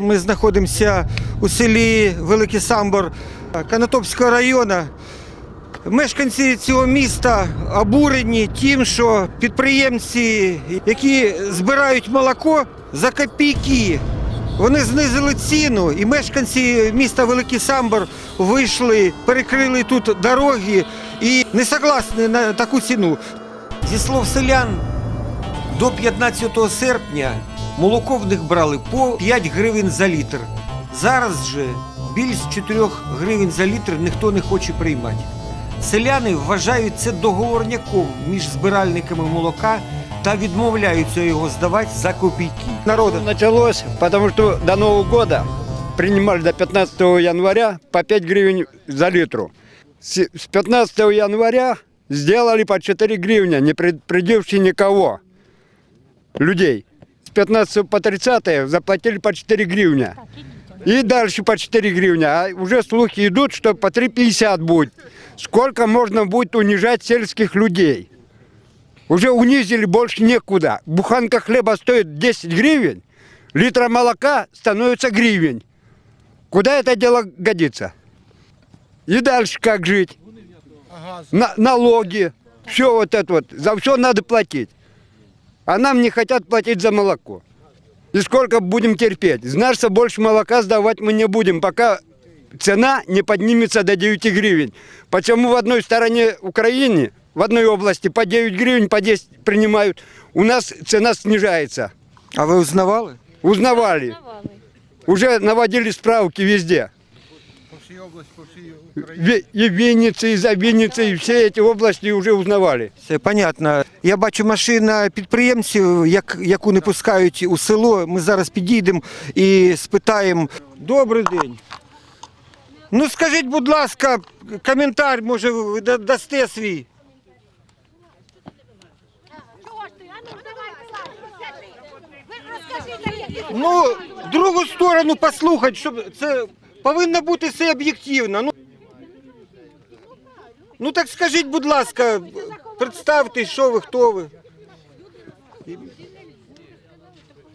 Ми знаходимося у селі Великий Самбор Канатопського району. Мешканці цього міста обурені тим, що підприємці, які збирають молоко за копійки, вони знизили ціну, і мешканці міста Великий Самбор вийшли, перекрили тут дороги і не согласні на таку ціну. Зі слов селян, до 15 серпня молоко в них брали по 5 гривень за літр. Зараз же більш 4 гривень за літр ніхто не хоче приймати. Селяни вважають це договорняком між збиральниками молока та відмовляються його здавати за копійки. Народу Началось, потому что до Нового года принимали до 15 января по 5 гривен за. С с 15 января сделали по 4 гривня, не предупредивши никого, людей. С 15 по 30 заплатили по 4 гривня. И дальше по 4 гривня. А уже слухи идут, что по 3,50 будет. Сколько можно будет унижать сельских людей? Уже унизили больше некуда. Буханка хлеба стоит 10 гривен, литра молока становится гривень. Куда это дело годится? И дальше как жить? На- налоги, все вот это вот. За все надо платить. А нам не хотят платить за молоко. И сколько будем терпеть? Значит, больше молока сдавать мы не будем, пока цена не поднимется до 9 гривен. Почему в одной стороне Украины, в одной области по 9 гривен, по 10 принимают, у нас цена снижается. а ви узнавали? Узнавали. Уже наводили справки везде. Ве- И в Виннице, и за Винницей, и все эти области уже узнавали. Це понятно. Я бачу машина підприємців, як, яку не пускають у село. Ми зараз підійдемо і спитаємо. Добрий день. Ну скажіть, будь ласка, коментар, може, ви да- дасте свій. Чого ж ти? А ну давай, розкажи. Ви розкажіть, які Ну, другу сторону послухати, щоб це повинно бути все об'єктивно. Ну, ну так скажіть, будь ласка, представте, що ви, хто ви.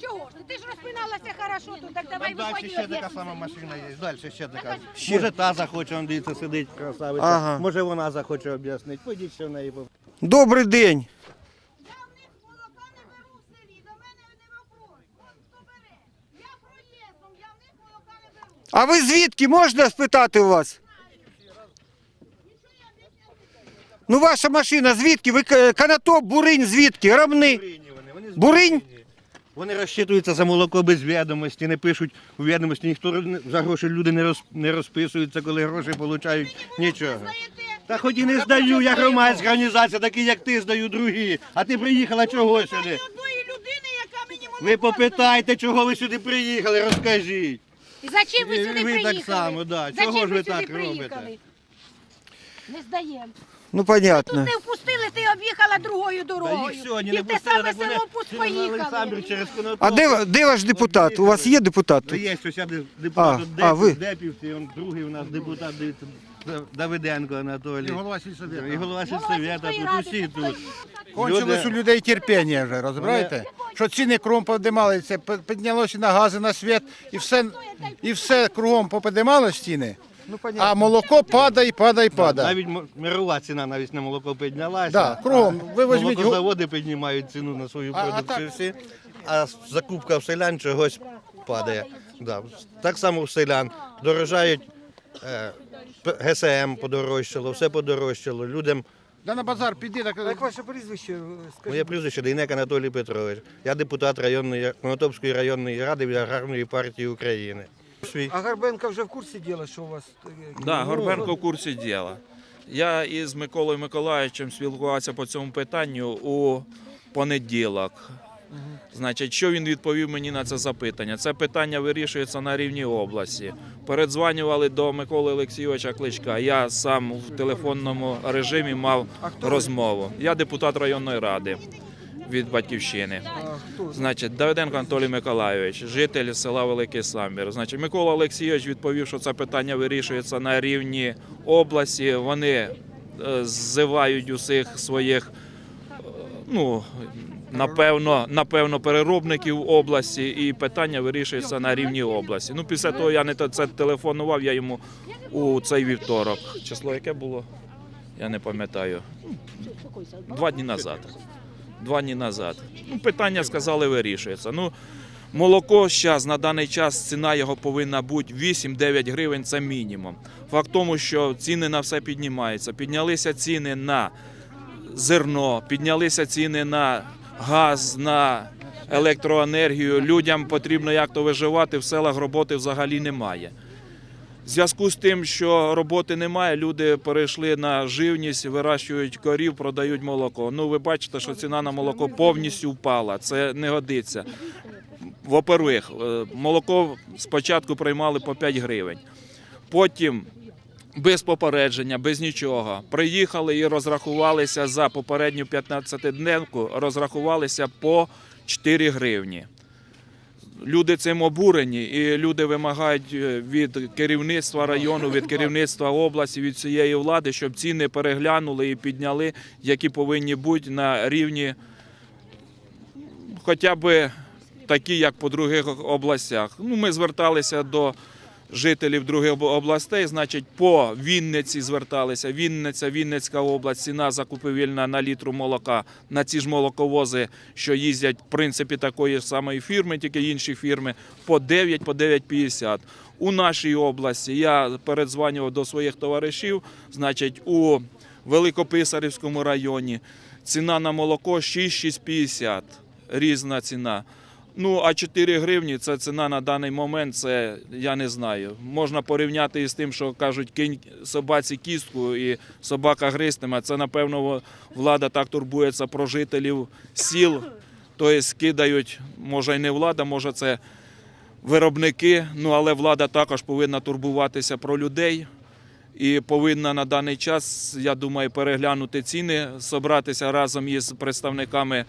Чого ж? ти? Ти ж розпиналася хорошо тут, так давай Далі ще така сама машина є. Далі ще така. Ще. Може та захоче, он дивіться, сидить красавиця. Ага. Може вона захоче об'яснити. Пойдіть ще в неї. Добрий день. Я в них молока не беру в селі, до мене не вопрос. От хто бере. Я проїздом, я в них молока не беру. А ви звідки можна спитати у вас? Ну, ваша машина звідки? Ви К- Канатоп, Буринь, звідки? Рамни. Буринні вони, вони з Буринь? Вони розчитуються за молоко без відомості, не пишуть у відомості, ніхто не- за гроші люди не, роз, не розписуються, коли гроші отримують нічого. Та хоч і не здаю, я громадська організація, такі як ти, здаю другі. А ти приїхала чого сюди? Ви попитайте, чого ви сюди приїхали, розкажіть. І за чим ви Ви- сюди ви так приїхали? само, да. Зачем Чого ж ви сюди так приїхали? робите? Не здаємо. Ну, Тут понятно. не впустили, ти об'їхала другою дорогою. їх сьогодні і не в те саме так вони село пуст поїхали. через А де, ва- де ваш депутат? У вас є депутат? Тут? є ось я де- депутат А, от а, ви? Депів, Депівці, он другий у нас депутат дивіться, Давиденко Анатолій. І голова сільсовета. І голова сільсовета, тут усі тут. Кончилось у людей терпіння вже, розумієте? Що ціни кругом подималися, піднялося на гази, на світ, і все, і все кругом поподималось ціни, Ну, понятно. а молоко падає, падає, падає. Навіть м- мирова ціна навіть на молоко піднялася. Да, кругом. Ви візьміть Молокозаводи піднімають ціну на свою А- а продукцію так- всі, а закупка в селян чогось падає. Да. Так само в селян дорожають е, ГСМ подорожчало, все подорожчало. Людям Да на базар піди, так Як ваше прізвище? е, Скажіть. Моє прізвище Дейнек Анатолій Петрович. Я депутат районної Конотопської районної ради від аграрної партії України. Свій А Гарбенко вже в курсі діла, що у вас? е, Да, ну, Горбенко в курсі діла. Я із Миколою Миколаївичем спілкувався по цьому питанню у понеділок. Значить, що він відповів мені на це запитання? Це питання вирішується на рівні області. Передзванювали до Миколи Олексійовича Кличка. Я сам в телефонному режимі мав розмову. Я депутат районної ради від батьківщини. Значить, Давиденко Анатолій Миколайович, житель села Великий Самбір. Значить, Микола Олексійович відповів, що це питання вирішується на рівні області. Вони е, ззивають усіх своїх е, ну, напевно, напевно, переробників області, і питання вирішується на рівні області. Ну, після того я не це телефонував, я йому у цей вівторок. Число яке було? Я не пам'ятаю. Два дні назад. Два дні назад. Ну, питання сказали, вирішується. Ну, молоко зараз на даний час ціна його повинна бути 8-9 гривень це мінімум. Факт тому, що ціни на все піднімаються. Піднялися ціни на зерно, піднялися ціни на газ, на електроенергію. Людям потрібно як то виживати, в селах роботи взагалі немає. В зв'язку з тим, що роботи немає, люди перейшли на живність, вирощують корів, продають молоко. Ну, ви бачите, що ціна на молоко повністю впала. Це не годиться. Во-первых, е, молоко спочатку приймали по 5 гривень. Потім без попередження, без нічого. Приїхали і розрахувалися за попередню 15-дневку, розрахувалися по 4 гривні. Люди цим обурені, і люди вимагають е, від керівництва району, від керівництва області, від цієї влади, щоб ціни переглянули і підняли, які повинні бути на рівні хоча б такі, як по других областях. Ну, ми зверталися до жителів других областей, значить, по Вінниці зверталися. Вінниця, Вінницька область, ціна закупівельна на літру молока на ці ж молоковози, що їздять в принципі такої ж самої фірми, тільки інші фірми, по 9, по 9,50. У нашій області я передзвонював до своїх товаришів, значить, у Великописарівському районі ціна на молоко 6,650. Різна ціна. Ну, а 4 гривні це ціна на даний момент, це я не знаю. Можна порівняти із тим, що кажуть, кинь собаці кістку і собака гристиме. Це, напевно, влада так турбується про жителів сіл. Тобто кидають, може, і не влада, може, це виробники. Ну, але влада також повинна турбуватися про людей. І повинна на даний час, я думаю, переглянути ціни, зібратися разом із представниками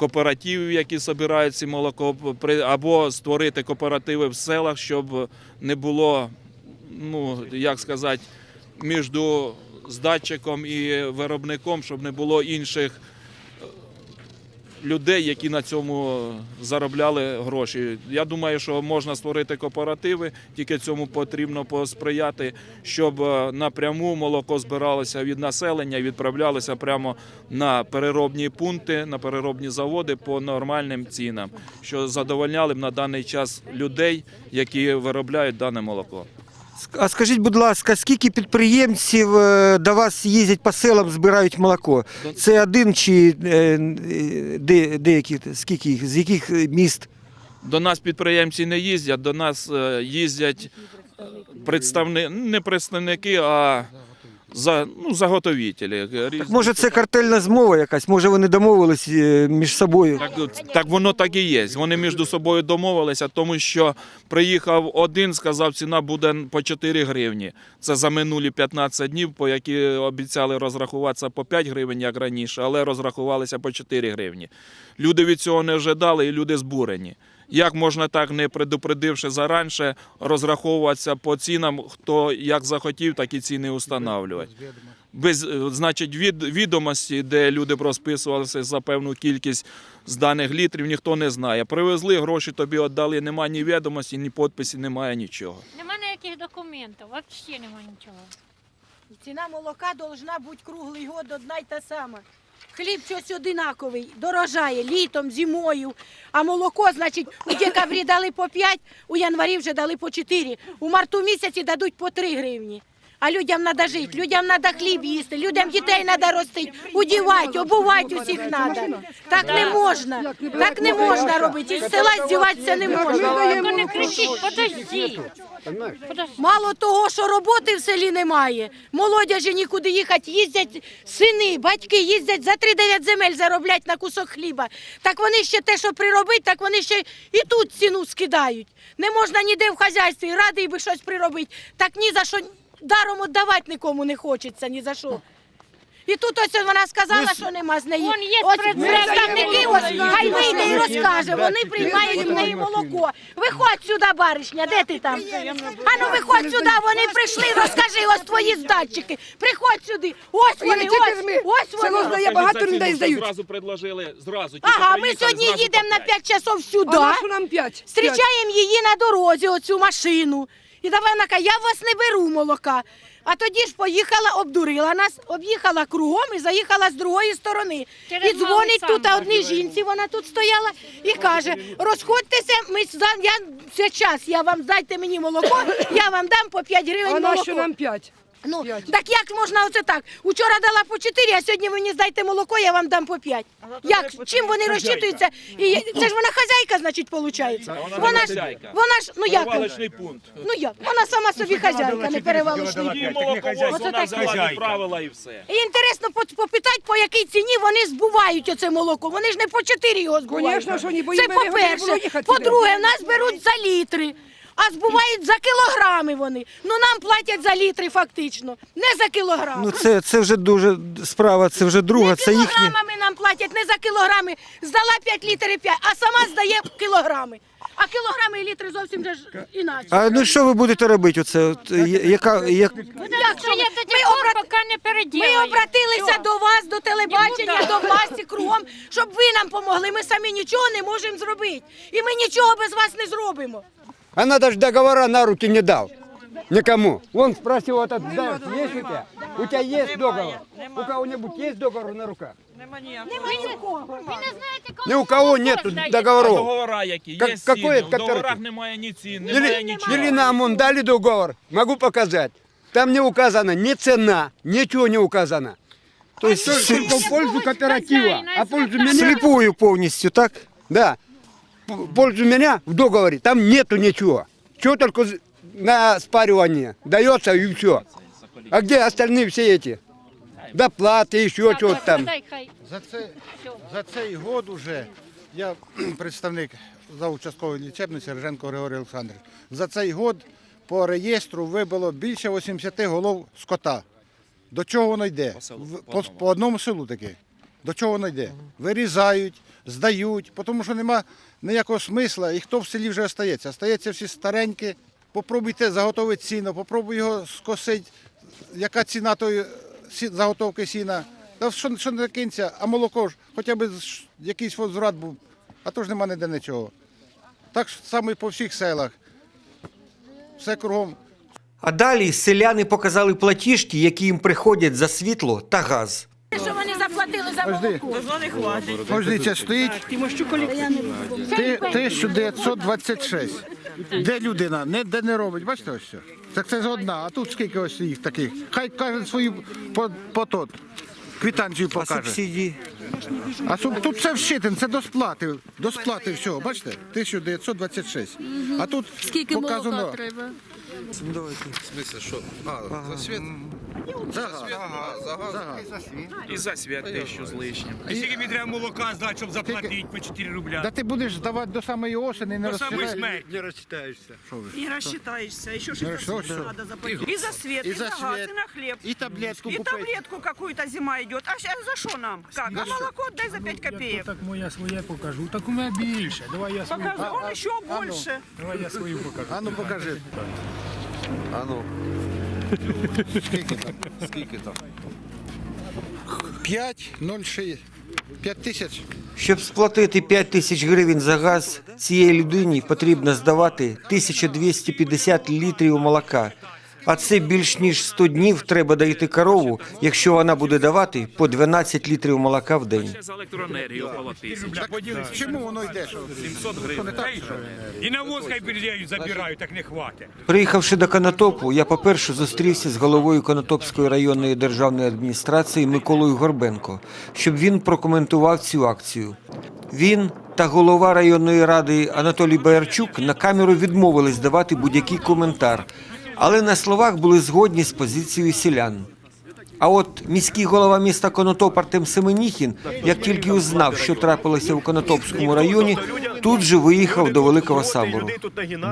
кооперативів, які збирають ці молоко, або створити кооперативи в селах, щоб не було, ну як сказати, між здатчиком і виробником, щоб не було інших людей, які на цьому заробляли гроші. Я думаю, що можна створити кооперативи, тільки цьому потрібно посприяти, щоб е, напряму молоко збиралося від населення відправлялося прямо на переробні пункти, на переробні заводи по нормальним цінам, що задовольняли б на даний час людей, які виробляють дане молоко. А скажіть, будь ласка, скільки підприємців е, до вас їздять по селам, збирають молоко? Це один чи е, е, де, деякі, скільки їх, з яких міст? До нас підприємці не їздять, до нас їздять представники, не представники, а за, ну, заготовителі. Так може це картельна змова якась, може вони домовились е, між собою? Так, так воно так і є. Вони між собою домовилися, тому що приїхав один, сказав, ціна буде по 4 гривні. Це за минулі 15 днів, по які обіцяли розрахуватися по 5 гривень, як раніше, але розрахувалися по 4 гривні. Люди від цього не ожидали і люди збурені. Як можна так, не предупредивши заранше, розраховуватися по цінам, хто як захотів, так і ціни устанавлювати. Без, е, значить, від, відомості, де люди б розписувалися за певну кількість зданих літрів, ніхто не знає. Привезли, гроші тобі віддали, немає ні відомості, ні підписі, немає нічого. Нема ніяких документів, взагалі нема нічого. Ціна молока должна бути круглий год одна й та сама. Хліб щось одинаковий, дорожає літом, зимою. А молоко, значить, у декабрі дали по 5, у январі вже дали по 4. У марту місяці дадуть по 3 гривні. А людям треба жити, людям треба хліб їсти, людям дітей треба ростити, удівати, обувати усіх треба. Так не можна, так не можна робити. Із села здіватися не можна. Не кричіть. Подожди. Мало того, що роботи в селі немає, молодяжі нікуди їхати, їздять сини, батьки їздять за 3-9 земель зароблять на кусок хліба. Так вони ще те, що приробить, так вони ще і тут ціну скидають. Не можна ніде в хазяйстві, радий би щось приробити. Так ні за що даром віддавати нікому не хочеться, ні за що. І тут ось вона сказала, що нема з неї. Вон є Ось пред- представники, ось хай вийде і розкаже. Вони приймають в неї молоко. Виходь сюди, баришня, де ти там? Ану, виходь сюди, вони прийшли, розкажи, ось твої здатчики. Приходь сюди. Ось вони, ось, ось Село вони. здає багато людей здають. Зразу предложили, зразу. тільки Ага, ми приїхали, сьогодні зразу їдемо на по 5 часов сюди. А на що нам п'ять? П'ять. Зустрічаємо її на дорозі, оцю машину. І давай вона каже, я в вас не беру молока. А тоді ж поїхала, обдурила нас, об'їхала кругом і заїхала з другої сторони. Через і дзвонить тут одній жінці, вона тут стояла і каже: розходьтеся, ми за- я зараз я вам дайте мені молоко, я вам дам по 5 гривень А на що нам п'ять? Ну, П'ять. так як можна оце так? Учора дала по 4, а сьогодні ви мені здайте молоко, я вам дам по 5. Як? Чим вони розчитуються? І я- це ж вона хазяйка, значить, виходить. вона не Вона ж, хазяйка. вона ж, ну як? Перевалочний пункт. Ну як? Вона сама собі хазяйка, не перевалочний. Її молоковоз, Оце вона так. взяла, відправила і все. І інтересно по- попитати, по якій ціні вони збувають оце молоко. Вони ж не по 4 його збувають. Конечно, що ні, бо Це їм не було по-перше. їхати По-друге, в нас беруть за літри. А збувають за кілограми вони. Ну нам платять за літри фактично, не за кілограми. Ну це, це вже дуже справа, це вже друга, Не це їхні. нам платять, не за кілограми. Здала 5 літрів 5, а сама здає кілограми. А кілограми і літри зовсім же ж інакше. А ну що ви будете робити? Оце? Яка, як... Як що ви? Ми не Ми обратилися до вас, до телебачення, Нікуди. до власті кругом, щоб ви нам помогли. Ми самі нічого не можемо зробити. І ми нічого без вас не зробимо. Она даже договора на руки не дал. Никому. Он спросил, вот этот, да, есть у тебя? У тебя есть договор? У кого-нибудь есть договор на руках? Нема нікого. Ви не знаєте, коли Ни у кого молоко нет здається. А договоров. договора які? Как- Є какой ціни. это В договорах кооператив? немає ні цін, немає Или, нічого. или нам он дали договор, могу показать. Там не указана ни цена, ничего не указано. То есть Только в пользу кооператива, а в пользу меня, сліпою повністю, так? да, в пользу меня в договоре там нету ничего. Чего только з- на спаривание дается и все. А где остальные все эти? Доплаты, еще Так, что-то там. дай хай. За, це, за цей год уже я представник за участкової лічебниці Реженко Григорій Олександрович. За цей год по реєстру вибило більше 80 голов скота. До чого воно йде? селу, В- по По, одному. по одному селу таки. До чого воно йде? Вирізають, здають, тому що нема ніякого смисла, і хто в селі вже остається. Остається всі старенькі. Попробуйте заготовити сіно, попробуй його скосити. Яка ціна тої заготовки сіна? Та що, що не кинеться, а молоко ж, хоча б якийсь возврат був, а то ж нема ніде нічого. Так само і по всіх селах. Все кругом А далі селяни показали платіжки, які їм приходять за світло та газ. Молоко? Ось дивіться, стоїть Ти- 1926. Де людина? Не, де не робить, бачите ось все? Так це ж одна, а тут скільки ось їх таких. Хай каже свою по, по тот. Квитанцію А покаже. субсидії? А суб- тут все вщитим, це до сплати. До сплати всього, бачите? 1926. А тут Скільки показано молока треба? за газ. За газ. І за свят тисячу з лишнім. А скільки мені треба молока здати, щоб заплатити по 4 рубля? Да ти будеш здавати до самої осені, не До самої смерті. Не розчитаєшся. И рассчитаешься. Еще что-то что, что? надо заплатить. И за свет, и, И за за, газ, свет. и на хлеб. І таблетку И купити. таблетку какую-то зима идет. А сейчас за что нам? Как? А молоко дай за 5 копеек. Так моя своє покажу. Так у мене більше. Давай я свою. Покажи, он еще больше. Давай я свою покажу. А ну покажи. А ну, Скільки там? скільки там? 5, 0, 6, 5 тисяч. Щоб сплатити 5 тисяч гривень за газ, цієї людині потрібно здавати 1250 літрів молока. А це більш ніж 100 днів треба доїти корову, якщо вона буде давати по 12 літрів молока в день. За електроенергію около тисячі. Чому воно йде? 700 гривень. І навоз хай передають, забирають, так не хватить. Приїхавши до Конотопу, я по-перше зустрівся з головою Конотопської районної державної адміністрації Миколою Горбенко, щоб він прокоментував цю акцію. Він та голова районної ради Анатолій Боярчук на камеру відмовились давати будь-який коментар, але на словах були згодні з позицією селян. А от міський голова міста Конотоп Артем Семеніхін, як тільки узнав, що трапилося у Конотопському районі, тут же виїхав до Великого Самбору.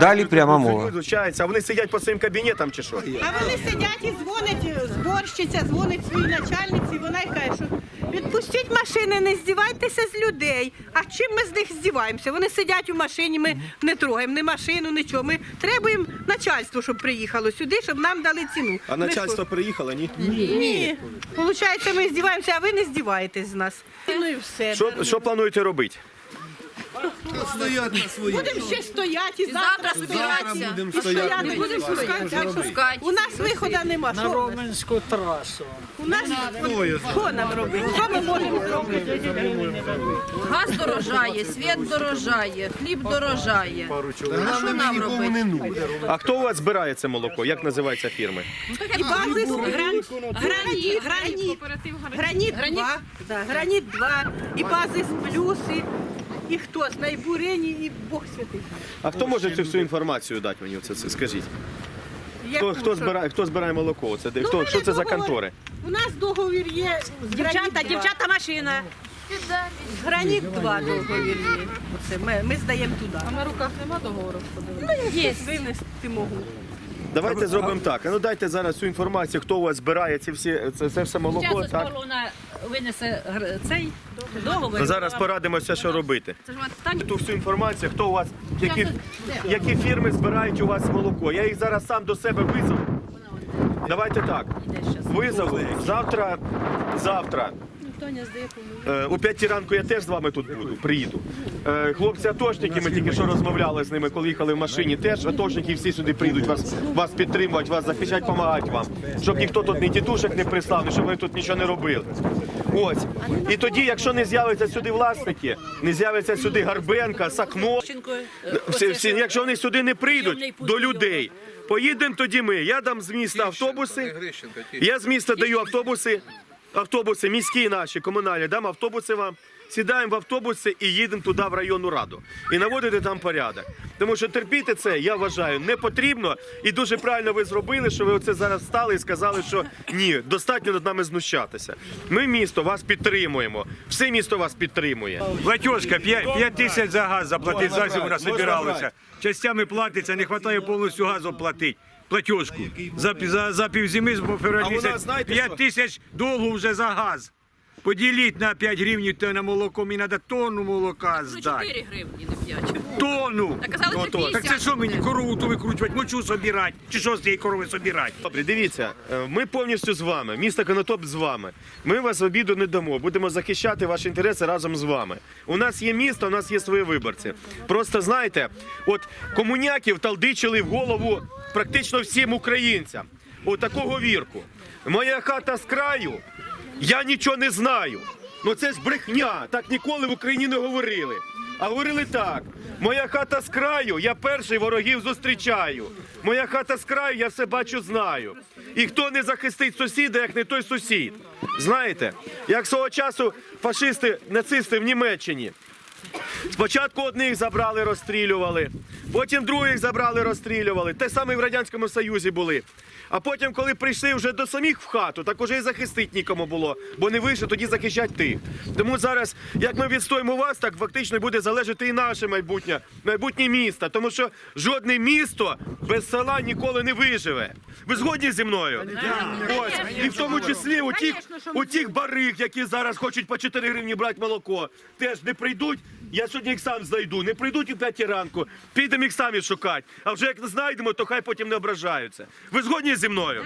Далі пряма мова. А вони сидять по своїм кабінетам чи що? А вони сидять і дзвонять, зборщиця дзвонить своїй начальниці, вона й каже, що відпустіть машини, не здівайтеся з людей. А чим ми з них здіваємося? Вони сидять у машині, ми не трогаємо ні машину, нічого. Ми требуємо начальство, щоб приїхало сюди, щоб нам дали ціну. А Ми начальство приїхало, ні? що? Ні. Получається, ми здіваємося, а ви не здіваєтесь з нас. Ну і все. Що, що плануєте робити? Будемо ще стояти, і завтра збиратися. будемо І стояти, будемо пускати. Так що У нас виходу нема. Що? Роменську трасу. У нас що нам робити? Що ми можемо зробити? Газ дорожає, світ дорожає, хліб дорожає. А що нам робити? А хто у вас збирає це молоко? Як називається фірми? І бази граніт, граніт, граніт, граніт 2, да, граніт 2, і бази з плюси, і хто з найбурені, і Бог святий. А хто може цю всю інформацію дати мені? Оце, це, скажіть. Хто, хто, збирає, хто збирає молоко? Це, де- Ну, хто, ми що це за договор- контори? У нас договір є з дівчата, дівчата машина. Граніт 2 договір є. Оце ми, ми здаємо туди. А на руках нема договору? Ну, є. Винести можу. Давайте зробимо так. А ну дайте зараз всю інформацію, хто у вас збирає ці всі, це, це все молоко. Так? вона винесе цей договор. Ну, зараз порадимося, що робити. Це ж питання. Ту всю інформацію, хто у вас, які, які фірми збирають у вас молоко. Я їх зараз сам до себе визову. Давайте так. Визову. Завтра, завтра. Е, О 5 ранку я теж з вами тут буду, приїду. Е, Хлопці атошники, ми тільки що розмовляли з ними, коли їхали в машині. Теж атошники всі сюди прийдуть, вас, вас підтримувати, вас захищати, допомагати вам. Щоб ніхто тут ні тітушек не прислав, ні щоб вони тут нічого не робили. Ось. І тоді, якщо не з'являться сюди власники, не з'явиться сюди Гарбенка, Сакно, всі, всі, якщо вони сюди не прийдуть до людей, поїдемо тоді ми. Я дам з міста автобуси. Я з міста даю автобуси, автобуси міські наші, комунальні, дам автобуси вам. Сідаємо в автобуси і їдемо туди в районну раду. І наводити там порядок. Тому що терпіти це, я вважаю, не потрібно. І дуже правильно ви зробили, що ви оце зараз стали і сказали, що ні, достатньо над нами знущатися. Ми місто вас підтримуємо. Все місто вас підтримує. Платежка 5, тисяч за газ заплатити, за зиму насобиралося. Частями платиться, не вистачає повністю газу платити. Платежку. За, за, за півзими А февраль місяць знаєте, 5 що? тисяч долу вже за газ. Поділіть на 5 гривень, то на молоко, мені треба тонну молока здати. гривні, не 5. Тонну! Так казали, Ну. Так це що мені, корову ту викручувати, мочу собирати? Чи що з цієї корови собирати? Добре, дивіться, е, ми повністю з вами. Місто Конотоп з вами. Ми вас обіду не дамо. Будемо захищати ваші інтереси разом з вами. У нас є місто, у нас є свої виборці. Просто знаєте, от комуняків талдичили в голову практично всім українцям. От такого вірку. Моя хата з краю, я нічого не знаю. Ну це ж брехня. Так ніколи в Україні не говорили. А говорили так: моя хата з краю, я перший ворогів зустрічаю. Моя хата з краю, я все бачу, знаю. І хто не захистить сусіда, як не той сусід. Знаєте, як свого часу фашисти, нацисти в Німеччині. Спочатку одних забрали, розстрілювали, потім других забрали, розстрілювали. Те саме і в Радянському Союзі були. А потім, коли прийшли вже до самих в хату, так уже і захистити нікому було, бо не вийшло тоді захищати тих. Тому зараз, як ми відстоїмо вас, так фактично буде залежати і наше майбутнє, майбутнє місто. Тому що жодне місто без села ніколи не виживе. Ви згодні зі мною? Ось, і в тому числі у тих, у тих бариг, які зараз хочуть по 4 гривні брати молоко, теж не прийдуть. Я сьогодні їх сам знайду. Не прийдуть у п'ятій ранку, підемо їх самі шукати. А вже як не знайдемо, то хай потім не ображаються. Ви згодні зі мною?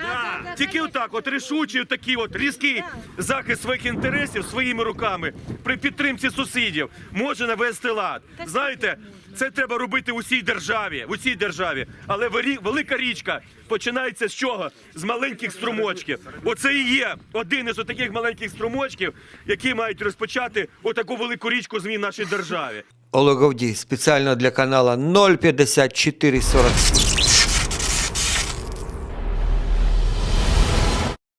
Тільки отак, от рішучий, такий от різкий захист своїх інтересів своїми руками при підтримці сусідів може навести лад. Знаєте, це треба робити в усій державі, в усій державі. Але велика річка починається з чого? З маленьких струмочків. Оце і є один із таких маленьких струмочків, які мають розпочати отаку велику річку змін нашій державі. Олег Авдій спеціально для канала 05447.